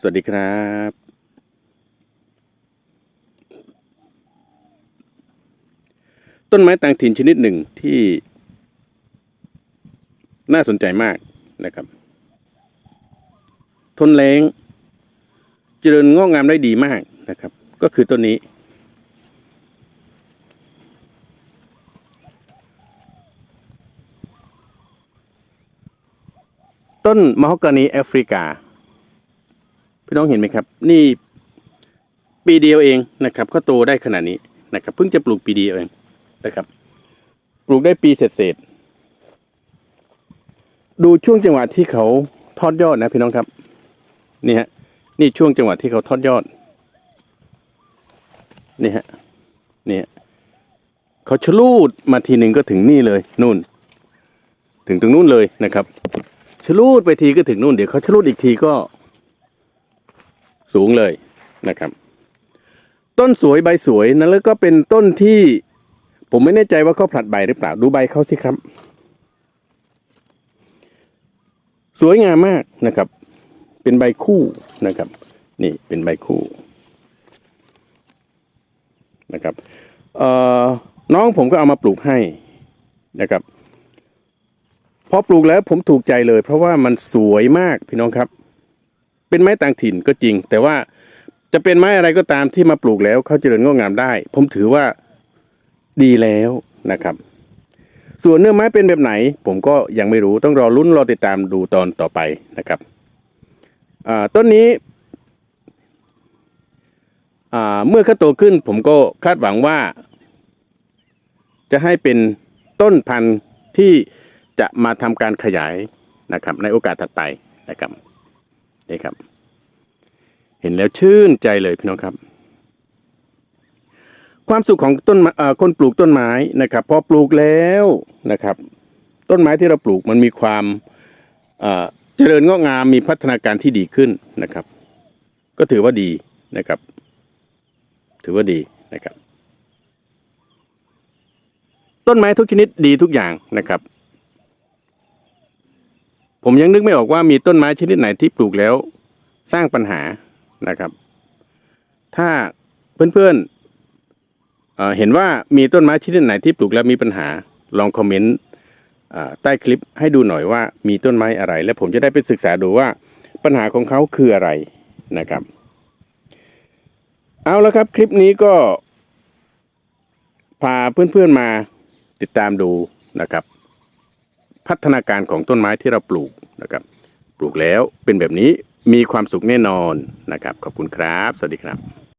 สวัสดีครับ ต้นไม้ต่างถิ่นชนิดหนึ่งที่ น่าสนใจมากนะครับ ทนแรงเจริญงอกงามได้ดีมากนะครับ ก็คือต้นนี้ ต้นมะฮอกกานีแอฟริกา พี่น้องเห็นไหมครับ นี่ปีเดียวเองนะครับก็โตได้ขนาดนี้นะครับ เพิ่งจะปลูกปีเดียวเองนะครับ ปลูกได้ปีเศษๆดูช่วงจังหวะที่เขาทอดยอดนะพี่น้องครับนี่ฮะนี่ช่วงจังหวะที่เขาทอดยอดนี่ฮะนี่ฮะเขาชลูดมาทีหนึ่งก็ถึงนี่เลยนู่น ถึงตรงนู้นเลยนะครับชลูดไปทีก็ถึงนู่นเดี๋ยวเขาชลูดอีกทีก็ สูงเลยนะครับ ต้นสวยใบสวยนะแล้วก็เป็นต้นที่ ผมไม่แน่ใจว่าเขาผลัดใบหรือเปล่าดูใบเขาสิครับ สวยงามมากนะครับ เป็นใบคู่นะครับ นี่เป็นใบคู่นะครับเอ่อน้องผมก็เอามาปลูกให้นะครับพอปลูกแล้วผมถูกใจเลย เพราะว่ามันสวยมากพี่น้องครับ เป็นไม้ต่างถิ่นก็จริง แต่ว่าจะเป็นไม้อะไรก็ตามที่มาปลูกแล้วเขาเจริญงอกงามได้ ผมถือว่าดีแล้วนะครับ ส่วนเนื้อไม้เป็นแบบไหน ผมก็ยังไม่รู้ต้องรอลุ้นรอติดตามดูตอนต่อไปนะครับต้นนี้เมื่อเขาโตขึ้นผมก็คาดหวังว่า จะให้เป็นต้นพันธุ์ที่จะมาทำการขยายนะครับในโอกาสถัดไปนะครับ นี่ครับ เห็นแล้วชื่นใจเลยพี่น้องครับ ความสุขของต้นคนปลูกต้นไม้นะครับ พอปลูกแล้วนะครับ ต้นไม้ที่เราปลูกมันมีความเจริญงอกงามมีพัฒนาการที่ดีขึ้นนะครับ ก็ถือว่าดีนะครับ ถือว่าดีนะครับ ต้นไม้ทุกชนิดดีทุกอย่างนะครับ ผมยังนึกไม่ออกว่ามีต้นไม้ชนิดไหนที่ปลูกแล้ว สร้างปัญหานะครับ ถ้าเพื่อนๆเเห็นว่ามีต้นไม้ชนิดไหนที่ปลูกแล้วมีปัญหา ลองคอมเมนต์ใต้คลิปให้ดูหน่อยว่ามีต้นไม้อะไร และผมจะได้ไปศึกษาดูว่าปัญหาของเขาคืออะไรนะครับ เอาละครับคลิปนี้ก็พาเพื่อนๆมาติดตามดูนะครับ พัฒนาการของต้นไม้ที่เราปลูกนะครับ ปลูกแล้วเป็นแบบนี้มีความสุขแน่นอนนะครับ ขอบคุณครับ สวัสดีครับ